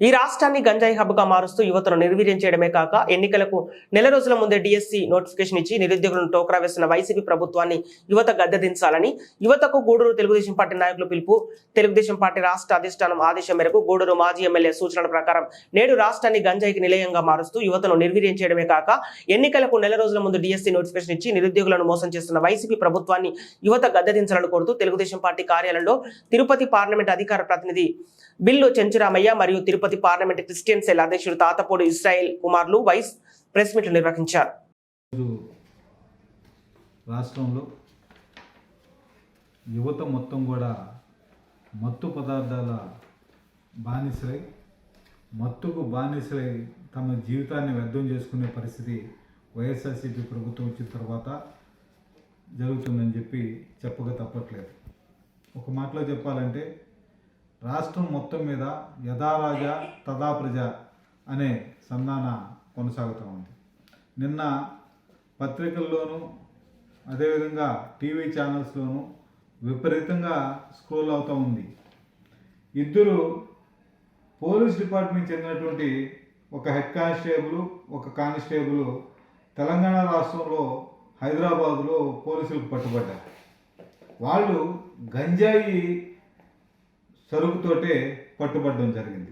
ఈ రాష్ట్రాన్ని గంజాయి హబ్గా మారుస్తూ యువతను నిర్వీర్యం చేయడమే కాక ఎన్నికలకు నెల రోజుల ముందే డిఎస్సి నోటిఫికేషన్ ఇచ్చి నిరుద్యోగులను టోకరా వేస్తున్న వైసీపీ ప్రభుత్వాన్ని యువత గద్దెదించాలని యువతకు గూడూరు తెలుగుదేశం పార్టీ నాయకులు పిలుపు తెలుగుదేశం పార్టీ రాష్ట్ర అధిష్టానం ఆదేశం మేరకు గూడూరు మాజీ ఎమ్మెల్యే సూచనల ప్రకారం నేడు రాష్ట్రాన్ని గంజాయికి నిలయంగా మారుస్తూ యువతను నిర్వీర్యం చేయడమే కాక ఎన్నికలకు నెల రోజుల ముందు డిఎస్సి నోటిఫికేషన్ ఇచ్చి నిరుద్యోగులను మోసం చేస్తున్న వైసీపీ ప్రభుత్వాన్ని యువత గద్దెదించాలని కోరుతూ తెలుగుదేశం పార్టీ కార్యాలయంలో తిరుపతి పార్లమెంట్ అధికార ప్రతినిధి బిల్లు చెంచురామయ్య మరియు తిరుపతి పార్లమెంట్ క్రిస్టియన్ సెల్ అధ్యక్షుడు తాతపూడి ఇస్రాయేల్ కుమార్లు వైస్ ప్రెస్ మీట్లు నిర్వహించారు. రాష్ట్రంలో యువత మొత్తం కూడా మత్తు పదార్థాల బానిసలై మత్తుకు బానిసలై తమ జీవితాన్ని వ్యర్థం చేసుకునే పరిస్థితి వైఎస్ఆర్సీపీ ప్రభుత్వం వచ్చిన తర్వాత జరుగుతుందని చెప్పి చెప్పక తప్పట్లేదు. ఒక మాటలో చెప్పాలంటే రాష్ట్రం మొత్తం మీద యథారాజా తదా ప్రజ అనే సంధాన కొనసాగుతూ ఉంది. నిన్న పత్రికల్లోనూ అదేవిధంగా టీవీ ఛానల్స్లోనూ విపరీతంగా స్క్రోల్ అవుతూ ఉంది. ఇద్దరు పోలీస్ డిపార్ట్మెంట్ చెందినటువంటి ఒక హెడ్ కానిస్టేబుల్ ఒక కానిస్టేబుల్ తెలంగాణ రాష్ట్రంలో హైదరాబాదులో పోలీసులకు పట్టుబడ్డారు. వాళ్ళు గంజాయి సరుకుతోటే పట్టుబడడం జరిగింది.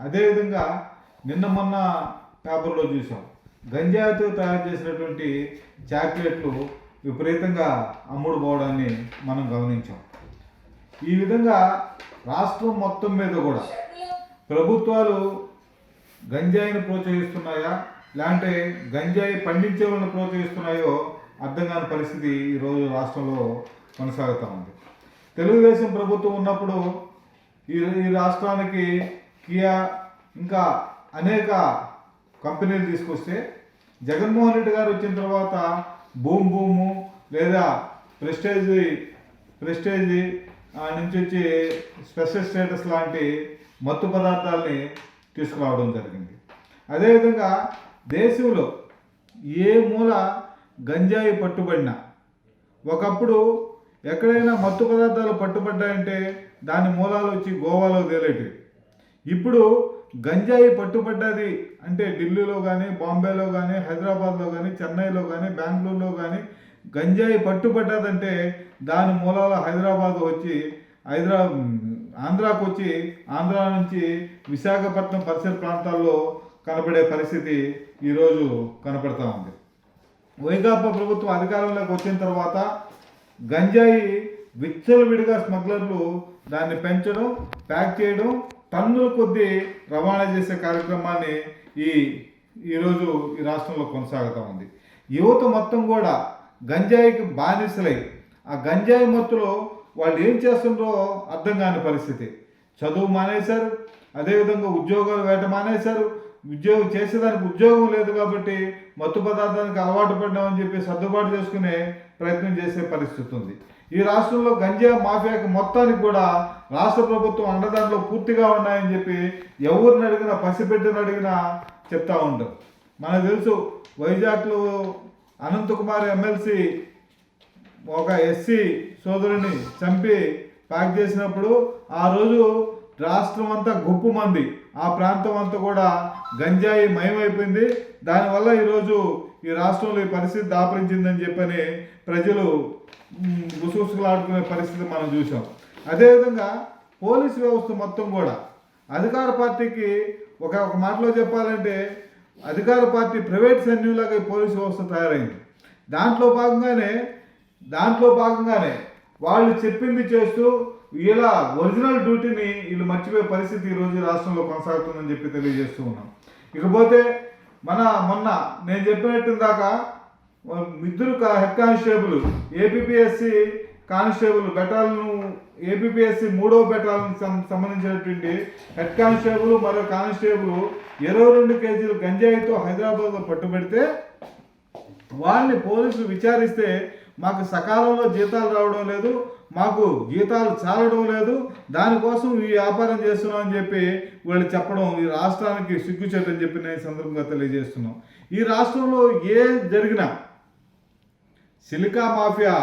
అదేవిధంగా నిన్న మొన్న పేపర్లో చూసాం. గంజాయితో తయారు చేసినటువంటి చాక్లెట్లు విపరీతంగా అమ్ముడు పోవడాన్ని మనం గమనించాం. ఈ విధంగా రాష్ట్రం మొత్తం మీద కూడా ప్రభుత్వాలు గంజాయిని ప్రోత్సహిస్తున్నాయా? లేదంటే గంజాయి పండించే వాళ్ళని ప్రోత్సహిస్తున్నాయో అర్థం కాని పరిస్థితి ఈరోజు రాష్ట్రంలో కొనసాగుతూ ఉంది. తెలుగుదేశం ప్రభుత్వం ఉన్నప్పుడు ఈ ఈ రాష్ట్రానికి కియా ఇంకా అనేక కంపెనీలు తీసుకొస్తే జగన్మోహన్ రెడ్డి గారు వచ్చిన తర్వాత బూమ్ భూము లేదా ప్రెస్టేజ్ ప్రెస్టేజ్ నుంచి వచ్చి స్పెషల్ స్టేటస్ లాంటి మత్తు పదార్థాలని తీసుకురావడం జరిగింది. అదేవిధంగా దేశంలో ఏ మూల గంజాయి పట్టుబడినా ఒకప్పుడు ఎక్కడైనా మత్తు పదార్థాలు పట్టుబడ్డాయంటే దాని మూలాలు వచ్చి గోవాలో తేలేటి ఇప్పుడు గంజాయి పట్టుబడ్డది అంటే ఢిల్లీలో కానీ బాంబేలో కానీ హైదరాబాద్లో కానీ చెన్నైలో కానీ బెంగళూరులో కానీ గంజాయి పట్టుబడ్డదంటే దాని మూలాలు హైదరాబాద్ వచ్చి హైదరా ఆంధ్రాకు వచ్చి ఆంధ్ర నుంచి విశాఖపట్నం పరిసర ప్రాంతాల్లో కనపడే పరిస్థితి ఈరోజు కనపడతా ఉంది. వైకాపా ప్రభుత్వం అధికారంలోకి వచ్చిన తర్వాత గంజాయి విచ్చలవిడిగా స్మగ్లర్లు దాన్ని పెంచడం ప్యాక్ చేయడం టన్నుల కొద్దీ రవాణా చేసే కార్యక్రమాన్ని ఈ ఈరోజు ఈ రాష్ట్రంలో కొనసాగుతూ ఉంది. యువత మొత్తం కూడా గంజాయికి బానిసలై ఆ గంజాయి మత్తులో వాళ్ళు ఏం చేస్తుండ్రో అర్థం కాని పరిస్థితి. చదువు మానేశారు అదేవిధంగా ఉద్యోగాలు వేట మానేశారు ఉద్యోగం చేసేదానికి ఉద్యోగం లేదు కాబట్టి మత్తు పదార్థానికి అలవాటు పడ్డామని చెప్పి సర్దుబాటు చేసుకునే ప్రయత్నం చేసే పరిస్థితి ఉంది. ఈ రాష్ట్రంలో గంజా మాఫియాకి మొత్తానికి కూడా రాష్ట్ర ప్రభుత్వం అండదాంట్లో పూర్తిగా ఉన్నాయని చెప్పి ఎవరిని అడిగినా పసిబిడ్డను అడిగినా చెప్తా ఉంటారు. మనకు తెలుసు వైజాగ్లో అనంతకుమార్ ఎమ్మెల్సీ ఒక ఎస్సీ సోదరుని చంపి ప్యాక్ చేసినప్పుడు ఆ రోజు రాష్ట్రం అంతా గుప్పు మంది. ఆ ప్రాంతం అంతా కూడా గంజాయి మయమైపోయింది. దానివల్ల ఈరోజు ఈ రాష్ట్రంలో ఈ పరిస్థితి దాపరించిందని చెప్పని ప్రజలు గుసగుసలాడుకునే పరిస్థితి మనం చూసాం అదేవిధంగా పోలీస్ వ్యవస్థ మొత్తం కూడా అధికార పార్టీకి ఒక ఒక మాటలో చెప్పాలంటే అధికార పార్టీ ప్రైవేట్ సైన్యంలాగా ఈ పోలీస్ వ్యవస్థ తయారైంది. దాంట్లో భాగంగానే దాంట్లో భాగంగానే వాళ్ళు చెప్పింది చేస్తూ ఇలా ఒరిజినల్ డ్యూటీని వీళ్ళు మర్చిపోయే పరిస్థితి ఈరోజు రాష్ట్రంలో కొనసాగుతుందని చెప్పి తెలియజేస్తూ ఉన్నాం. ఇకపోతే మన మొన్న నేను చెప్పినట్టు దాకా ఇద్దరు హెడ్ కానిస్టేబుల్ ఏపీఎస్సి కానిస్టేబుల్ బెటాలను ఏపీఎస్సి మూడవ బెటాలను సంబంధించినటువంటి హెడ్ కానిస్టేబుల్ మరో కానిస్టేబుల్ ఇరవై రెండు కేజీలు గంజాయితో హైదరాబాద్లో పట్టుబెడితే వాళ్ళని పోలీసులు విచారిస్తే మాకు సకాలంలో జీతాలు రావడం లేదు మాకు జీతాలు చాలడం లేదు దానికోసం ఈ వ్యాపారం చేస్తున్నాం అని చెప్పి వీళ్ళు చెప్పడం ఈ రాష్ట్రానికి సిగ్గుచేటని చెప్పి నేను సందర్భంగా తెలియజేస్తున్నాం. ఈ రాష్ట్రంలో ఏ జరిగినా సిలికా మాఫియా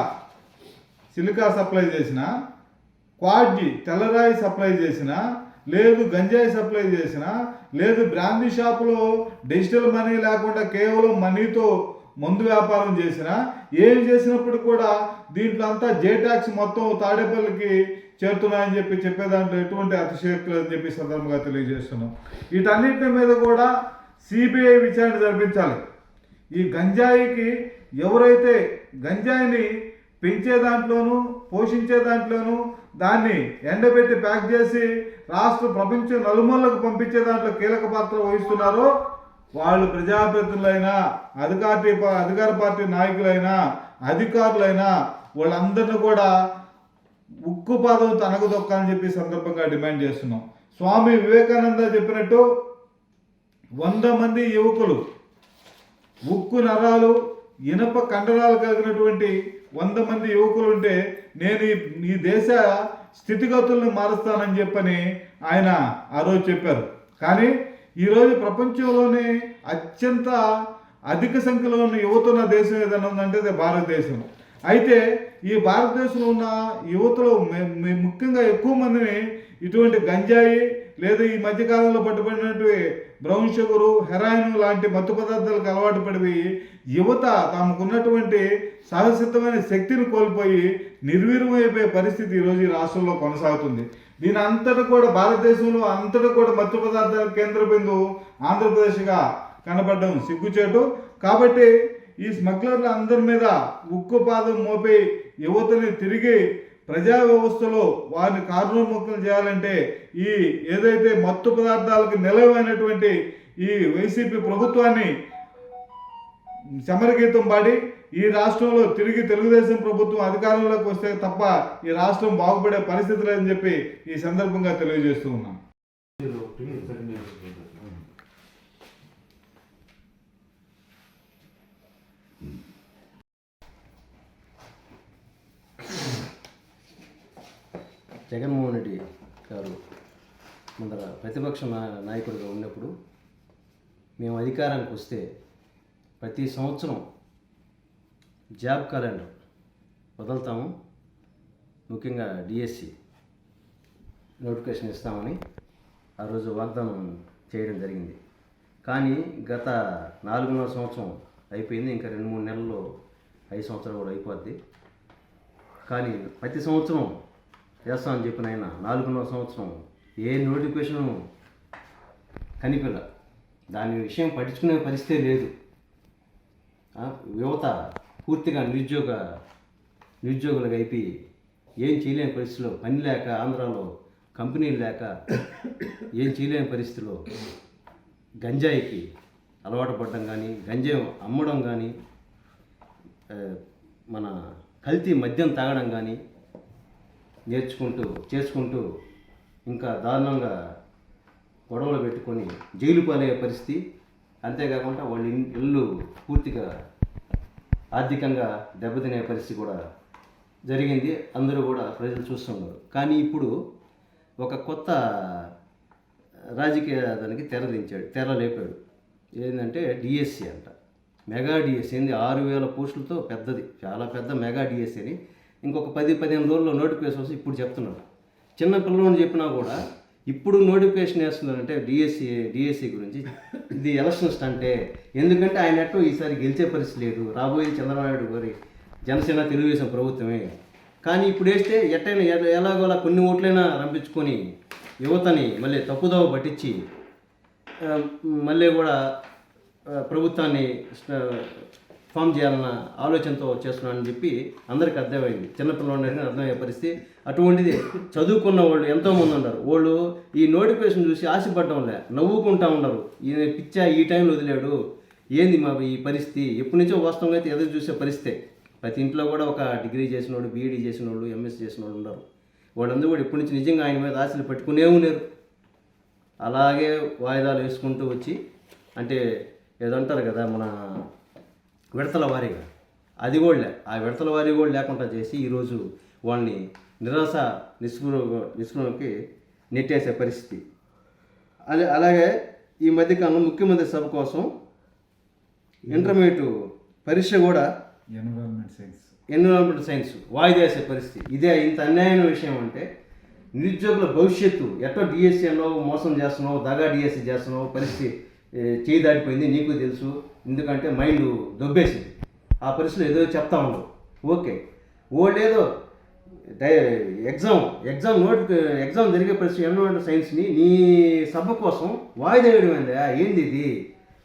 సిలికా సప్లై చేసిన క్వాడ్జి తెల్లరాయి సప్లై చేసిన లేదు గంజాయి సప్లై చేసినా లేదు బ్రాందీ షాపులో డిజిటల్ మనీ లేకుండా కేవలం మనీతో మందు వ్యాపారం చేసినా ఏం చేసినప్పుడు కూడా దీంట్లో అంతా జే ట్యాక్స్ మొత్తం తాడేపల్లికి చేరుతున్నాయని చెప్పి చెప్పే దాంట్లో ఎటువంటి అతిశయోక్తి అని చెప్పి సందర్భంగా తెలియజేస్తున్నాం. వీటన్నిటి మీద కూడా సిబిఐ విచారణ జరిపించాలి. ఈ గంజాయికి ఎవరైతే గంజాయిని పెంచే దాంట్లోనూ పోషించే దాంట్లోనూ దాన్ని ఎండబెట్టి ప్యాక్ చేసి రాష్ట్ర ప్రపంచం నలుమూలకు పంపించే దాంట్లో కీలక పాత్ర వహిస్తున్నారో వాళ్ళు ప్రజాప్రతినిధులైనా అధికారి అధికార పార్టీ నాయకులైనా అధికారులైనా వాళ్ళందరినీ కూడా ఉక్కు పాదం తనకు దొక్కని చెప్పి సందర్భంగా డిమాండ్ చేస్తున్నాం. స్వామి వివేకానంద చెప్పినట్టు వంద మంది యువకులు ఉక్కు నరాలు ఇనప కండరాలు కలిగినటువంటి వంద మంది యువకులు ఉంటే నేను ఈ- ఈ దేశ స్థితిగతుల్ని మారుస్తానని చెప్పని ఆయన ఆ రోజు చెప్పారు. కానీ ఈరోజు ప్రపంచంలోనే అత్యంత అధిక సంఖ్యలో ఉన్న యువత ఉన్న దేశం ఏదైనా ఉందంటే అది భారతదేశం అయితే ఈ భారతదేశంలో ఉన్న యువతలో మే- మే- ముఖ్యంగా ఎక్కువ మందిని ఇటువంటి గంజాయి లేదా ఈ మధ్యకాలంలో పట్టుబడినటువంటి బ్రౌన్ షుగరు హెరాయిన్ లాంటి మత్తు పదార్థాలకు అలవాటు పడిపోయి యువత తమకున్నటువంటి సహసిద్ధమైన శక్తిని కోల్పోయి నిర్వీర్యమైపోయే పరిస్థితి ఈరోజు ఈ రాష్ట్రంలో కొనసాగుతుంది. దీని అంతటా కూడా భారతదేశంలో అంతటా కూడా మత్తు పదార్థాల కేంద్ర బిందువు ఆంధ్రప్రదేశ్గా కనబడడం సిగ్గుచేటు. కాబట్టి ఈ స్మగ్లర్ల అందరి మీద ఉక్కు పాదం మోపి యువతని తిరిగి ప్రజా వ్యవస్థలో వారిని కారణోన్ముఖం చేయాలంటే ఈ ఏదైతే మత్తు పదార్థాలకు నిలవైనటువంటి ఈ వైసీపీ ప్రభుత్వాన్ని సమరగీతం పాడి ఈ రాష్ట్రంలో తిరిగి తెలుగుదేశం ప్రభుత్వం అధికారంలోకి వస్తే తప్ప ఈ రాష్ట్రం బాగుపడే పరిస్థితి లేదని చెప్పి ఈ సందర్భంగా తెలియజేస్తూ ఉన్నాం. జగన్మోహన్ రెడ్డి గారు ముందర ప్రతిపక్ష నాయకుడిగా ఉన్నప్పుడు మేము అధికారానికి వస్తే ప్రతి సంవత్సరం జాబ్ క్యాలెండర్ వదులుతాము. ముఖ్యంగా డిఎస్సి నోటిఫికేషన్ ఇస్తామని ఆ రోజు వాగ్దానం చేయడం జరిగింది. కానీ గత నాలుగున్నర సంవత్సరం అయిపోయింది. ఇంకా రెండు మూడు నెలల్లో ఐదు సంవత్సరాలు కూడా అయిపోద్ది. కానీ ప్రతి సంవత్సరం చేస్తామని చెప్పిన ఆయన నాలుగున్నర సంవత్సరం ఏ నోటిఫికేషను కనిపిల్ల దాని విషయం పట్టించుకునే పరిస్థితి లేదు. యువత పూర్తిగా నిరుద్యోగ నిరుద్యోగులకు అయిపోయి ఏం చేయలేని పరిస్థితిలో పని లేక ఆంధ్రాలో కంపెనీలు లేక ఏం చేయలేని పరిస్థితిలో గంజాయికి అలవాటు పడడం కానీ గంజాయి అమ్మడం కానీ మన కల్తీ మద్యం తాగడం కానీ నేర్చుకుంటూ చేసుకుంటూ ఇంకా దారుణంగా గొడవలు పెట్టుకొని జైలు పాలయ్యే పరిస్థితి. అంతేకాకుండా వాళ్ళ ఇల్లు పూర్తిగా ఆర్థికంగా దెబ్బతినే పరిస్థితి కూడా జరిగింది. అందరూ కూడా ప్రజలు చూస్తున్నారు కానీ ఇప్పుడు ఒక కొత్త రాజకీయ దానికి తెరదించాడు తెర లేపాడు. ఏంటంటే డిఎస్సి అంట. Mega DSC. ఏంది? ఆరు వేల పోస్టులతో పెద్దది. చాలా పెద్ద మెగా డిఎస్సి అని. ఇంకొక పది పదిహేను రోజుల్లో నోటిఫికేషన్ వస్తే ఇప్పుడు చెప్తున్నాడు. చిన్న పిల్లలని చెప్పినా కూడా ఇప్పుడు నోటిఫికేషన్ వేస్తున్నారంటే డిఎస్సి డిఎస్సి గురించి. ఇది ఎలక్షన్స్ అంటే ఎందుకంటే ఆయన ఎట్టో ఈసారి గెలిచే పరిస్థితి లేదు. రాబోయే చంద్రబాబు నాయుడు గారి జనసేన తెలుగుదేశం ప్రభుత్వమే. కానీ ఇప్పుడు వేస్తే ఎట్టైనా ఎలాగోలా కొన్ని ఓట్లైనా రంపించుకొని యువతని మళ్ళీ తప్పుదోవ పట్టించి మళ్ళీ కూడా ప్రభుత్వాన్ని ఫామ్ చేయాలన్న ఆలోచనతో చేస్తున్నానని చెప్పి అందరికీ అర్థమైంది. చిన్నపిల్లలు అర్థమయ్యే పరిస్థితి. అటువంటిది చదువుకున్న వాళ్ళు ఎంతోమంది ఉన్నారు. వాళ్ళు ఈ నోటిఫికేషన్ చూసి ఆశపడడం లే నవ్వుకుంటా ఉన్నారు. ఈయన పిచ్చా ఈ టైంలో వదిలాడు. ఏంది మా ఈ పరిస్థితి? ఎప్పటి నుంచో వాస్తవంగా అయితే ఎదురు చూసే పరిస్థితే. ప్రతి ఇంట్లో కూడా ఒక డిగ్రీ చేసిన వాళ్ళు బీఈడీ చేసిన వాళ్ళు ఎంఎస్ చేసిన వాళ్ళు ఉన్నారు. వాళ్ళందరూ కూడా ఇప్పటి నుంచి నిజంగా ఆయన మీద ఆశలు పెట్టుకునే ఉన్నారు. అలాగే వాయిదాలు వేసుకుంటూ వచ్చి అంటే ఏదో అంటారు కదా మన విడతల వారీగా. అది కూడా లే ఆ విడతల వారీ కూడా లేకుండా చేసి ఈరోజు వాళ్ళని నిరాశ నిస్పృ నిస్పృహకి నెట్టేసే పరిస్థితి. అలా అలాగే ఈ మధ్యకాలంలో ముఖ్యమంత్రి సభ కోసం ఇంటర్మీడియట్ పరీక్ష కూడా ఎన్విరాన్మెంట్ సైన్స్ ఎన్విరాన్మెంటల్ సైన్స్ వాయిదా వేసే పరిస్థితి. ఇదే ఇంత అన్యాయమైన విషయం అంటే నిరుద్యోగుల భవిష్యత్తు ఎట్టో డిఎస్సీ అన్నావు మోసం చేస్తున్నావు దగా డిఎస్సీ చేస్తున్నావు పరిస్థితి చేయి దాటిపోయింది నీకు తెలుసు. ఎందుకంటే మైండ్ దొబ్బేసింది. ఆ పరిస్థితిలో ఏదో చెప్తా ఉండవు ఓకే. ఓడేదో డై ఎగ్జామ్ ఎగ్జామ్ నోట్ ఎగ్జామ్ జరిగే పరిస్థితి ఎన్విరాన్మెంట్ సైన్స్ని నీ సభ కోసం వాయిదా వేయడం ఏందా? ఏంది ఇది?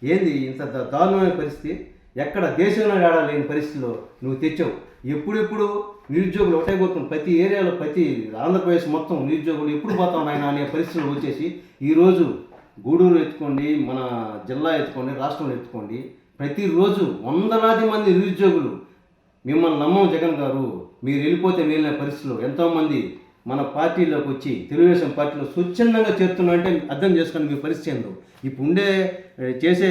ఏంది ఇంత దారుణమైన పరిస్థితి? ఎక్కడ దేశంలో ఆడా లేని పరిస్థితిలో నువ్వు తెచ్చావు? ఎప్పుడెప్పుడు నిరుద్యోగులు ఒకటే కోరుకుని ప్రతి ఏరియాలో ప్రతి ఆంధ్రప్రదేశ్ మొత్తం నిరుద్యోగులు ఎప్పుడు పోతాం ఆయన అనే పరిస్థితులు వచ్చేసి ఈరోజు గూడూరు ఎత్తుకోండి మన జిల్లా ఎత్తుకోండి రాష్ట్రంలో ఎత్తుకోండి. ప్రతిరోజు వందలాది మంది నిరుద్యోగులు మిమ్మల్ని నమ్మం జగన్ గారు. మీరు వెళ్ళిపోతే మేలిన పరిస్థితుల్లో ఎంతోమంది మన పార్టీలోకి వచ్చి తెలుగుదేశం పార్టీలో స్వచ్ఛందంగా చేరుతున్నా అంటే అర్థం చేసుకుని మీ పరిస్థితి ఏందో. ఇప్పుడు ఉండే చేసే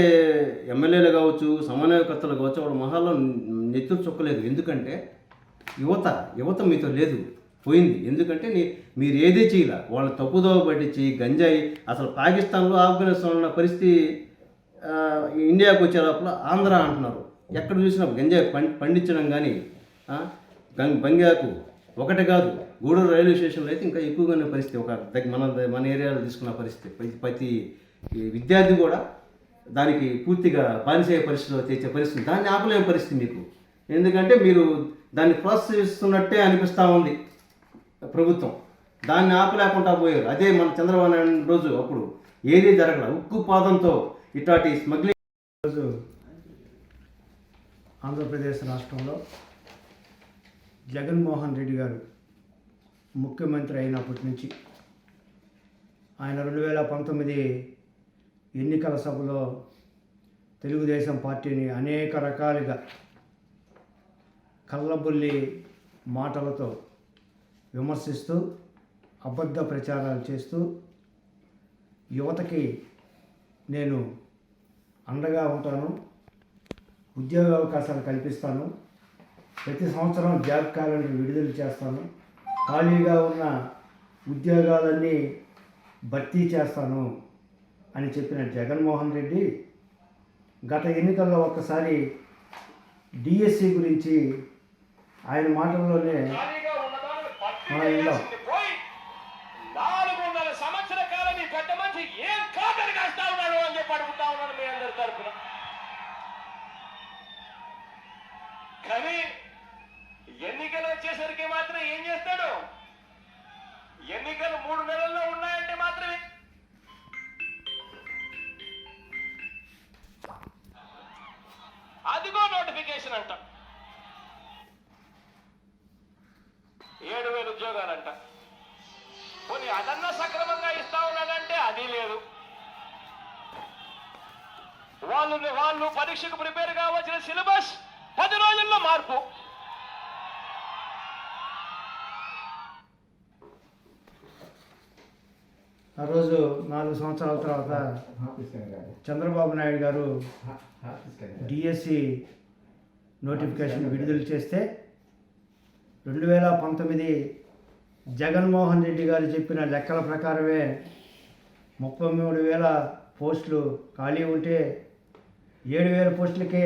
ఎమ్మెల్యేలు కావచ్చు సమన్వయకర్తలు కావచ్చు వాళ్ళ మహాల్లో నెత్తురు చొక్కలేదు. ఎందుకంటే యువత యువత మీతో లేదు. పోయింది. ఎందుకంటే నీ మీరు ఏదీ చేయాల. వాళ్ళు తప్పుదోవ పట్టించి గంజాయి అసలు పాకిస్తాన్లో ఆఫ్ఘనిస్తాన్లో ఉన్న పరిస్థితి ఇండియాకు ఇండియాకి వచ్చే లోపల ఆంధ్ర అంటున్నారు. ఎక్కడ చూసినా గంజాయి పం పండించడం కానీ బంగాకు ఒకటి కాదు. గూడూరు రైల్వే స్టేషన్లో అయితే ఇంకా ఎక్కువగానే పరిస్థితి. ఒక మన మన ఏరియాలో తీసుకున్న పరిస్థితి. ప్రతి ప్రతి ఈ విద్యార్థి కూడా దానికి పూర్తిగా బానిసే పరిస్థితిలో తెచ్చే పరిస్థితి దాన్ని ఆపలేని పరిస్థితి మీకు. ఎందుకంటే మీరు దాన్ని ప్రోత్సహిస్తున్నట్టే అనిపిస్తూ ఉంది. ప్రభుత్వం. దాన్ని ఆపలేకుండా పోయారు. అదే మన చంద్రబాబు నాయుడు రోజు అప్పుడు. ఏదీ జరగల? ఉక్కు పాదంతో ఇట్లాంటి స్మగ్లింగ్ రోజు ఆంధ్రప్రదేశ్ రాష్ట్రంలో జగన్మోహన్ రెడ్డి గారు ముఖ్యమంత్రి అయినప్పటి నుంచి ఆయన రెండు వేల పంతొమ్మిది ఎన్నికల సభలో తెలుగుదేశం పార్టీని అనేక రకాలుగా కళ్ళబుల్లి మాటలతో విమర్శిస్తూ అబద్ధ ప్రచారాలు చేస్తూ యువతకి నేను అండగా ఉంటాను ఉద్యోగ అవకాశాలు కల్పిస్తాను ప్రతి సంవత్సరం జాబ్ క్యాలెండర్ విడుదల చేస్తాను ఖాళీగా ఉన్న ఉద్యోగాలన్నీ భర్తీ చేస్తాను అని చెప్పిన జగన్మోహన్ రెడ్డి గత ఎన్నికల్లో ఒక్కసారి డిఎస్సి గురించి ఆయన మాటల్లోనే నాలుగున్నర సంవత్సర కాలం ఈ పెద్ద మనిషి ఏం కాదని కాస్తా ఉన్నాడు అని చెప్పి అడుగుతా ఉన్నాను మీ అందరి తరఫున కానీ ఎన్నికలు వచ్చేసరికి మాత్రం ఏం చేస్తాడు? ఎన్నికలు మూడు నెలల్లో ఉన్నాయంటే మాత్రమే. అదిగో నోటిఫికేషన్ అంట. ఏడు వేల ఉద్యోగాలంట. పోనీ అదన్నా సక్రమంగా ఇస్తా ఉన్నాడంటే అది లేదు. వాళ్ళు వాళ్ళు పరీక్షకు ప్రిపేర్ కావాల్సిన సిలబస్ పది రోజుల్లో మార్పు. ఆ రోజు నాలుగు సంవత్సరాల తర్వాత చంద్రబాబు నాయుడు గారు డిఎస్సి నోటిఫికేషన్ విడుదల చేస్తే రెండు వేల పంతొమ్మిది జగన్మోహన్ రెడ్డి గారు చెప్పిన లెక్కల ప్రకారమే ముప్పై మూడు వేల పోస్టులు ఖాళీ ఉంటే ఏడు వేల పోస్టులకే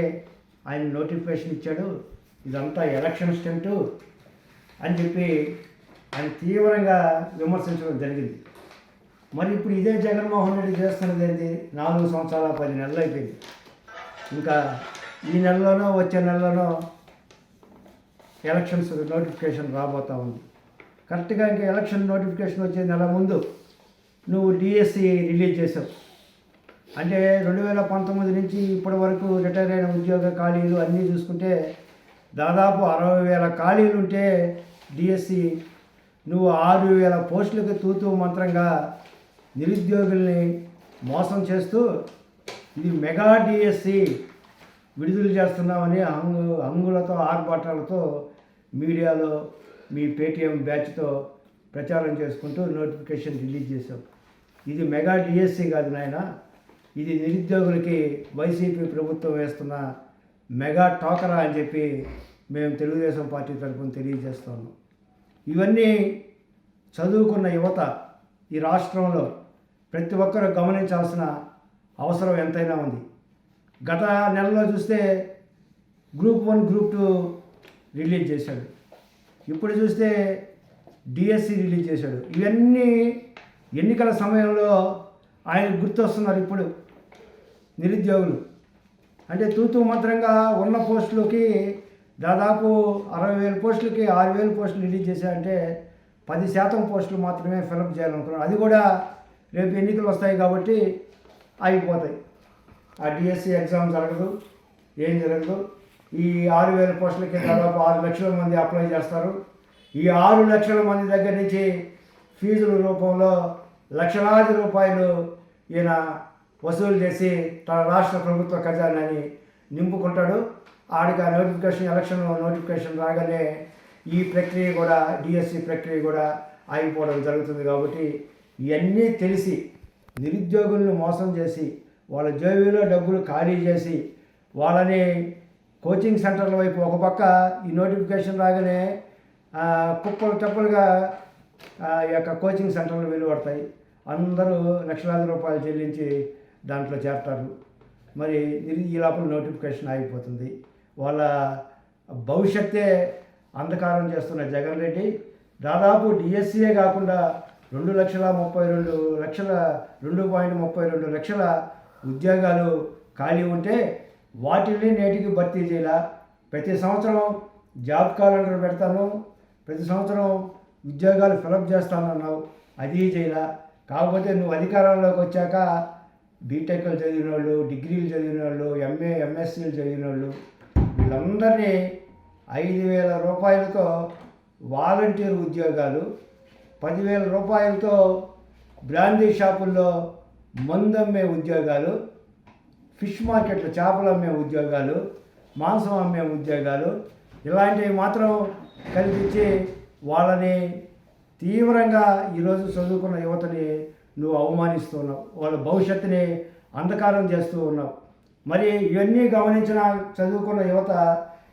ఆయన నోటిఫికేషన్ ఇచ్చాడు. ఇదంతా ఎలక్షన్ స్టెంటు అని చెప్పి ఆయన తీవ్రంగా విమర్శించడం జరిగింది. మరి ఇప్పుడు ఇదే జగన్మోహన్ రెడ్డి చేస్తున్నది ఏంటి? నాలుగు సంవత్సరాల పది నెలలు అయిపోయింది. ఇంకా ఈ నెలలోనో వచ్చే నెలలోనో ఎలక్షన్స్ నోటిఫికేషన్ రాబోతూ ఉంది. కరెక్ట్గా ఇంకా ఎలక్షన్ నోటిఫికేషన్ వచ్చే నెల ముందు నువ్వు డిఎస్సి రిలీజ్ చేసావు. అంటే రెండు వేల పంతొమ్మిది నుంచి ఇప్పటి వరకు రిటైర్ అయిన ఉద్యోగ ఖాళీలు అన్నీ చూసుకుంటే దాదాపు అరవై వేల ఖాళీలు ఉంటే డిఎస్సి నువ్వు ఆరు వేల పోస్టులకు తూతూ మంత్రంగా నిరుద్యోగుల్ని మోసం చేస్తూ ఇది మెగా డిఎస్సి విడుదల చేస్తున్నామని అంగు అంగులతో ఆర్భాటాలతో మీడియాలో మీ పేటీఎం బ్యాచ్తో ప్రచారం చేసుకుంటూ నోటిఫికేషన్ రిలీజ్ చేశాం. ఇది మెగా డిఎస్సి కాదు నాయన. ఇది నిరుద్యోగులకి వైసీపీ ప్రభుత్వం వేస్తున్న మెగా టోకరా అని చెప్పి మేము తెలుగుదేశం పార్టీ తరఫున తెలియజేస్తాము ఇవన్నీ చదువుకున్న యువత ఈ రాష్ట్రంలో ప్రతి ఒక్కరూ గమనించాల్సిన అవసరం ఎంతైనా ఉంది. గత నెలలో చూస్తే group one group two release చేశాడు. ఇప్పుడు చూస్తే డిఎస్సి రిలీజ్ చేశాడు. ఇవన్నీ ఎన్నికల సమయంలో ఆయన గుర్తొస్తున్నారు ఇప్పుడు నిరుద్యోగులు. అంటే తూతూ మంత్రంగా ఉన్న పోస్టులకి దాదాపు అరవై వేల పోస్టులకి ఆరు వేల పోస్టులు రిలీజ్ చేశారంటే పది శాతం పోస్టులు మాత్రమే ఫిలప్ చేయాలనుకున్నారు. అది కూడా రేపు ఎన్నికలు వస్తాయి కాబట్టి ఆగిపోతాయి. ఆ డిఎస్సి ఎగ్జామ్ జరగదు ఏం జరగదు. ఈ ఆరు వేల పోస్టులకి దాదాపు ఆరు లక్షల మంది అప్లై చేస్తారు. ఈ ఆరు లక్షల మంది దగ్గర నుంచి ఫీజుల రూపంలో లక్షలాది రూపాయలు ఈయన వసూలు చేసి తన రాష్ట్ర ప్రభుత్వ ఖజానాని నింపుకుంటాడు. ఆడికి ఆ నోటిఫికేషన్ ఎలక్షన్ నోటిఫికేషన్ రాగానే ఈ ప్రక్రియ కూడా డిఎస్సి ప్రక్రియ కూడా ఆగిపోవడం జరుగుతుంది కాబట్టి ఇవన్నీ తెలిసి నిరుద్యోగులను మోసం చేసి వాళ్ళ జేబీలో డబ్బులు ఖాళీ చేసి వాళ్ళని కోచింగ్ సెంటర్ల వైపు ఒక పక్క ఈ నోటిఫికేషన్ రాగానే కుప్పలు టప్పులుగా ఈ యొక్క కోచింగ్ సెంటర్లు వెలువడతాయి. అందరూ లక్షలాది రూపాయలు చెల్లించి దాంట్లో చేరతారు. మరి ఈ లోపల నోటిఫికేషన్ ఆగిపోతుంది. వాళ్ళ భవిష్యత్తే అంధకారం చేస్తున్న జగన్ రెడ్డి దాదాపు డిఎస్సీయే కాకుండా రెండు లక్షల ముప్పై రెండు లక్షల రెండు పాయింట్ ముప్పై రెండు లక్షల ఉద్యోగాలు ఖాళీ ఉంటే వాటిని నేటికి భర్తీ చేయాల? ప్రతి సంవత్సరం జాబ్ క్యాలెండర్ పెడతాను. ప్రతి సంవత్సరం ఉద్యోగాలు ఫిలప్ చేస్తానన్నావు అది చేయాల? కాకపోతే నువ్వు అధికారంలోకి వచ్చాక బీటెక్లు చదివిన వాళ్ళు డిగ్రీలు చదివిన వాళ్ళు ఎంఏ ఎంఎస్సీలు చదివిన వాళ్ళు వీళ్ళందరినీ ఐదు వేల రూపాయలతో వాలంటీర్ ఉద్యోగాలు పదివేల రూపాయలతో బ్రాందీ షాపుల్లో మందు అమ్మే ఉద్యోగాలు ఫిష్ మార్కెట్లో చేపలు అమ్మే ఉద్యోగాలు మాంసం అమ్మే ఉద్యోగాలు ఇలాంటివి మాత్రం కల్పించి వాళ్ళని తీవ్రంగా ఈరోజు చదువుకున్న యువతని నువ్వు అవమానిస్తూ ఉన్నావు వాళ్ళ భవిష్యత్తుని అంధకారం చేస్తూ ఉన్నావు. మరి ఇవన్నీ గమనించిన చదువుకున్న యువత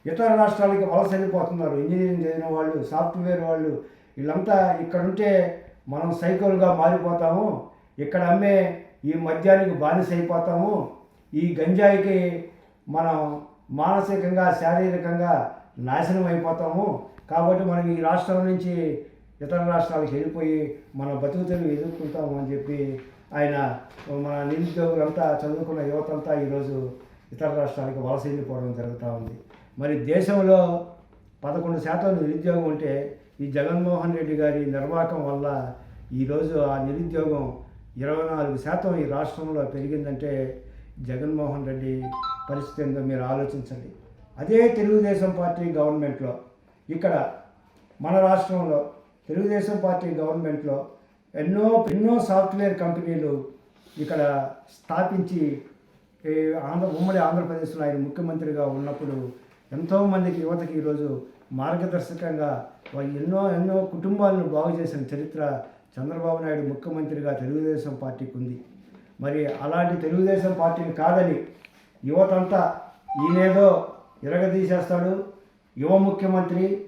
ఇతర రాష్ట్రాలకి వలస వెళ్ళిపోతున్నారు. ఇంజనీరింగ్ చదివిన వాళ్ళు సాఫ్ట్వేర్ వాళ్ళు వీళ్ళంతా ఇక్కడ ఉంటే మనం సైకిల్గా మారిపోతాము. ఇక్కడ అమ్మే ఈ మద్యానికి బానిస అయిపోతాము ఈ గంజాయికి మనం మానసికంగా శారీరకంగా నాశనం అయిపోతాము కాబట్టి మనం ఈ రాష్ట్రం నుంచి ఇతర రాష్ట్రాలకు వెళ్ళిపోయి మన బతుకుతలు ఎదుర్కొంటాము అని చెప్పి ఆయన మన నిరుద్యోగులంతా చదువుకున్న యువతంతా ఈరోజు ఇతర రాష్ట్రాలకు వలస వెళ్ళిపోవడం జరుగుతూ ఉంది. మరి దేశంలో పదకొండు శాతం నిరుద్యోగం ఉంటే ఈ జగన్మోహన్ రెడ్డి గారి నిర్వాహకం వల్ల ఈరోజు ఆ నిరుద్యోగం ఇరవై నాలుగు శాతం ఈ రాష్ట్రంలో పెరిగిందంటే జగన్మోహన్ రెడ్డి పరిస్థితి ఏందో మీరు ఆలోచించండి. అదే తెలుగుదేశం పార్టీ గవర్నమెంట్లో ఇక్కడ మన రాష్ట్రంలో తెలుగుదేశం పార్టీ గవర్నమెంట్లో ఎన్నో ఎన్నో సాఫ్ట్వేర్ కంపెనీలు ఇక్కడ స్థాపించి ఆంధ్ర ఉమ్మడి ఆంధ్రప్రదేశ్లో ఆయన ముఖ్యమంత్రిగా ఉన్నప్పుడు ఎంతోమందికి యువతకి ఈరోజు మార్గదర్శకంగా ఎన్నో ఎన్నో కుటుంబాలను బాగు చేసిన చరిత్ర చంద్రబాబు నాయుడు ముఖ్యమంత్రిగా తెలుగుదేశం పార్టీకి ఉంది. మరి అలాంటి తెలుగుదేశం పార్టీని కాదని యువతంతా ఈయనేదో ఇరగదీసేస్తాడు. యువ ముఖ్యమంత్రి